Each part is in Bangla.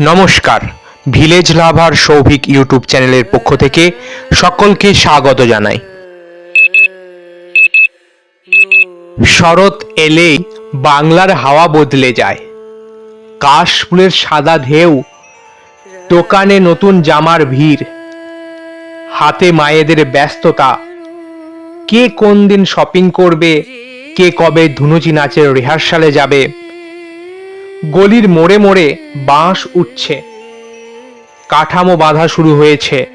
নমস্কার। ভিলেজ লাভার সৌভিক ইউটিউব চ্যানেলের পক্ষ থেকে সকলকে স্বাগত জানাই। শরৎ এলেই বাংলার হাওয়া বদলে যায়। কাশফুলের সাদা ঢেউ, দোকানে নতুন জামার ভিড়, হাতে মায়েদের ব্যস্ততা। কে কোন দিন শপিং করবে, কে কবে ধুনুচি নাচের রিহার্সালে যাবে গলির মোড়ে মোড়ে বাঁশ উঠছে। কাঠামো বাঁধা শুরু হয়েছে।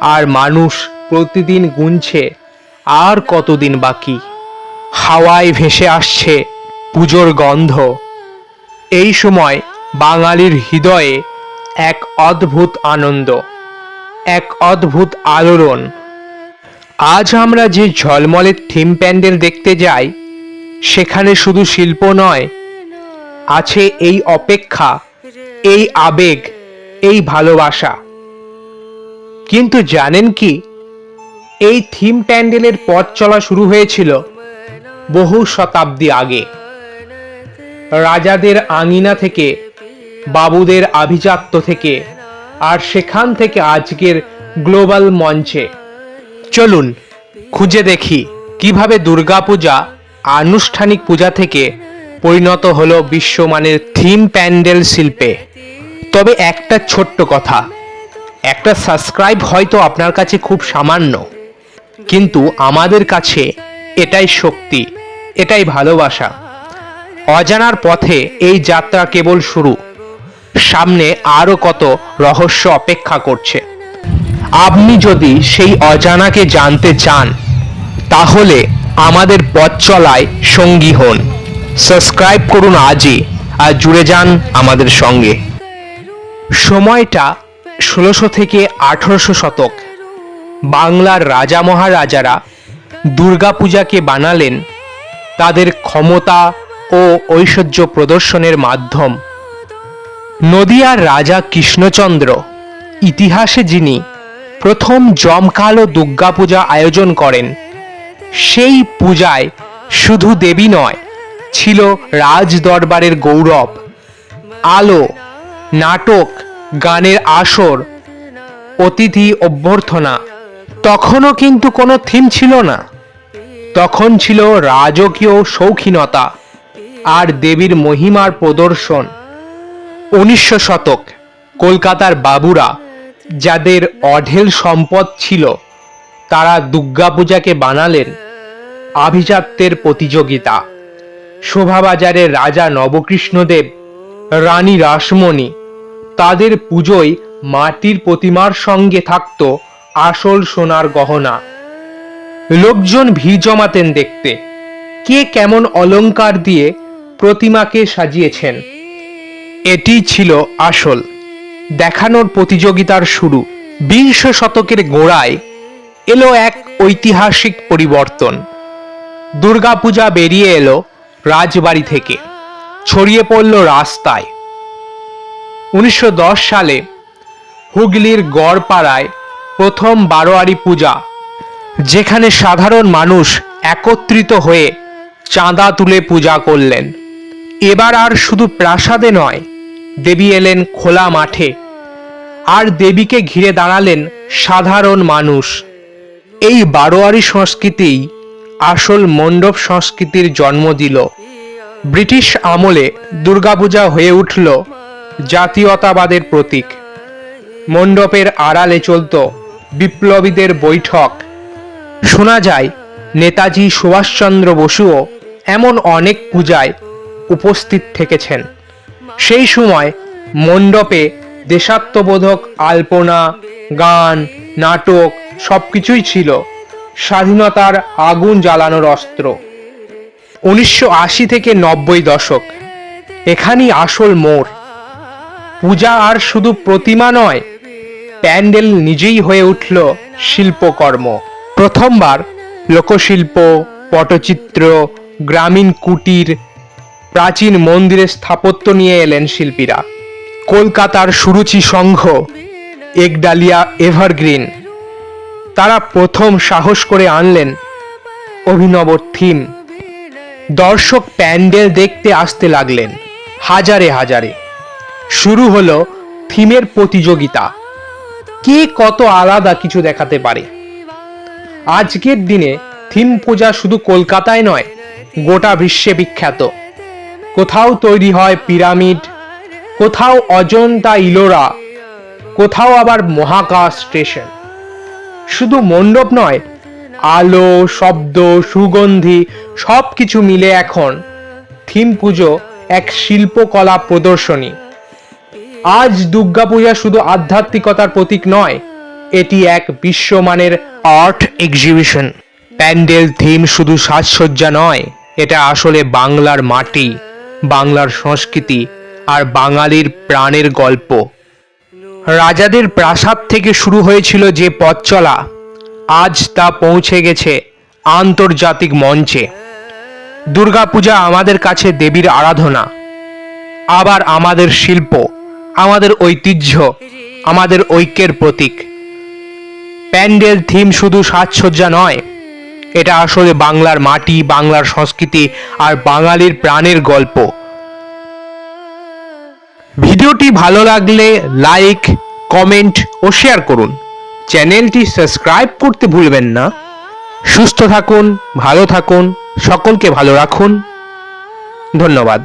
আর মানুষ প্রতিদিন গুনছে, আর কতদিন বাকি? হাওয়ায় ভেসে আসছে পুজোর গন্ধ। এই সময় বাঙালির হৃদয়ে এক অদ্ভুত আনন্দ, এক অদ্ভুত আলোড়ন। আজ আমরা যে ঝলমলের থিম প্যান্ডেল দেখতে যাই, সেখানে শুধু শিল্প নয় আছে এই অপেক্ষা, এই আবেগ, এই ভালোবাসা। কিন্তু জানেন কি? এই থিম প্যান্ডেলের পথ চলা শুরু হয়েছিল বহু শতাব্দী আগে। রাজাদের আঙিনা থেকে, বাবুদের আভিজাত্য থেকে, আর সেখান থেকে আজকের গ্লোবাল মঞ্চে। চলুন, খুঁজে দেখি কীভাবে দুর্গাপূজা আনুষ্ঠানিক পূজা থেকে পরিণত হলো বিশ্বমানের থিম প্যান্ডেল শিল্পে। তবে একটা ছোট্ট কথা, একটা সাবস্ক্রাইব হয়তো আপনার কাছে খুব সামান্য, কিন্তু আমাদের কাছে এটাই শক্তি, এটাই ভালোবাসা। অজানার পথে এই যাত্রা কেবল শুরু, সামনে আরও কত রহস্য অপেক্ষা করছে। আপনি যদি সেই অজানাকে জানতে চান, তাহলে আমাদের পথ চলায় সঙ্গী হন। সাবস্ক্রাইব করুন আজই আর জুড়ে যান আমাদের সঙ্গে। সময়টা ষোলোশো থেকে আঠারোশো শতক। বাংলার রাজা মহারাজারা দুর্গাপূজাকে বানালেন তাদের ক্ষমতা ও ঐশ্বর্য প্রদর্শনের মাধ্যম। নদিয়ার রাজা কৃষ্ণচন্দ্র, ইতিহাসে যিনি প্রথম জমকালো দুর্গাপূজা আয়োজন করেন, সেই পূজায় শুধু দেবী নয় ছিল রাজ দরবারের গৌরব। আলো, নাটক, গানের আসর, অতিথি অভ্যর্থনা, তখনও কিন্তু কোনো থিম ছিল না। তখন ছিল রাজকীয় শৌখিনতা আর দেবীর মহিমার প্রদর্শন। উনিশশো শতক, কলকাতার বাবুরা যাদের অঢেল সম্পদ ছিল, তারা দুর্গাপূজাকে বানালেন আভিজাত্যের প্রতিযোগিতা। শোভাবাজারের রাজা নবকৃষ্ণদেব, রানী রাসমণি, তাদের পুজোয় মাটির প্রতিমার সঙ্গে থাকত আসল সোনার গহনা। লোকজন ভিড় জমাতেন দেখতে। কে কেমন অলংকার দিয়ে প্রতিমাকে সাজিয়েছেন। এটি ছিল আসল। দেখানোর প্রতিযোগিতার শুরু। বিংশ শতকের গোড়ায় এলো এক ঐতিহাসিক পরিবর্তন। দুর্গাপূজা বেরিয়ে এলো রাজবাড়ি থেকে ছড়িয়ে পড়ল রাস্তায়। উনিশশো দশ সালে হুগলির গড়পাড়ায় প্রথম বারোয়ারি পূজা, যেখানে সাধারণ মানুষ একত্রিত হয়ে চাঁদা তুলে পূজা করলেন। এবার আর শুধু প্রাসাদে নয়, দেবী এলেন খোলা মাঠে। আর দেবীকে ঘিরে দাঁড়ালেন সাধারণ মানুষ। এই বারোয়ারি সংস্কৃতিই আসল মণ্ডপ সংস্কৃতির জন্ম দিল। ব্রিটিশ আমলে দুর্গাপূজা হয়ে উঠল জাতীয়তাবাদের প্রতীক। মণ্ডপের আড়ালে চলত বিপ্লবীদের বৈঠক। শোনা যায়, নেতাজি সুভাষচন্দ্র বসুও এমন অনেক পূজায় উপস্থিত থেকেছেন। সেই সময় মণ্ডপে দেশাত্মবোধক আলপনা, গান, নাটক সবকিছুই ছিল। স্বাধীনতার আগুন জ্বালানোর অস্ত্র। উনিশশো আশি থেকে নব্বই দশক, এখানেই আসল মোড় পূজা আর শুধু প্রতিমা নয়, প্যান্ডেল নিজেই হয়ে উঠল শিল্পকর্ম। প্রথমবার লোকশিল্প, পটচিত্র, গ্রামীণ কুটির, প্রাচীন মন্দিরের স্থাপত্য নিয়ে এলেন শিল্পীরা। কলকাতার সুরুচি সংঘ, একডালিয়া এভারগ্রিন। তারা প্রথম সাহস করে আনলেন অভিনব থিম। দর্শক প্যান্ডেল দেখতে আসতে লাগলেন, হাজারে হাজারে। শুরু হলো থিমের প্রতিযোগিতা। কে কত আলাদা কিছু দেখাতে পারে? আজকের দিনে থিম পূজা শুধু কলকাতায় নয়, গোটা বিশ্বে বিখ্যাত। কোথাও তৈরি হয় পিরামিড, কোথাও অজন্তা ইলোরা, কোথাও আবার মহাকাশ স্টেশন। শুধু মণ্ডপ নয়, আলো, শব্দ, সুগন্ধি সব কিছু মিলে এখন থিম পুজো এক শিল্পকলা প্রদর্শনী। আজ দুর্গাপূজা শুধু আধ্যাত্মিকতার প্রতীক নয়, এটি এক বিশ্বমানের আর্ট এক্সিবিশন। প্যান্ডেল থিম শুধু সাজসজ্জা নয়, এটা আসলে বাংলার মাটি, বাংলার সংস্কৃতি আর বাঙালির প্রাণের গল্প। রাজাদের প্রাসাদ থেকে শুরু হয়েছিল যে পথ চলা। আজ তা পৌঁছে গেছে আন্তর্জাতিক মঞ্চে। দুর্গাপূজা আমাদের কাছে দেবীর আরাধনা। আবার আমাদের শিল্প, আমাদের ঐতিহ্য, আমাদের ঐক্যের প্রতীক। প্যান্ডেল থিম শুধু সাজসজ্জা নয়, এটা আসলে বাংলার মাটি, বাংলার সংস্কৃতি আর বাঙালির প্রাণের গল্প। ভিডিওটি ভালো লাগলে লাইক, কমেন্ট ও শেয়ার করুন। চ্যানেলটি সাবস্ক্রাইব করতে ভুলবেন না। সুস্থ থাকুন, ভালো থাকুন, সকলকে ভালো রাখুন। ধন্যবাদ।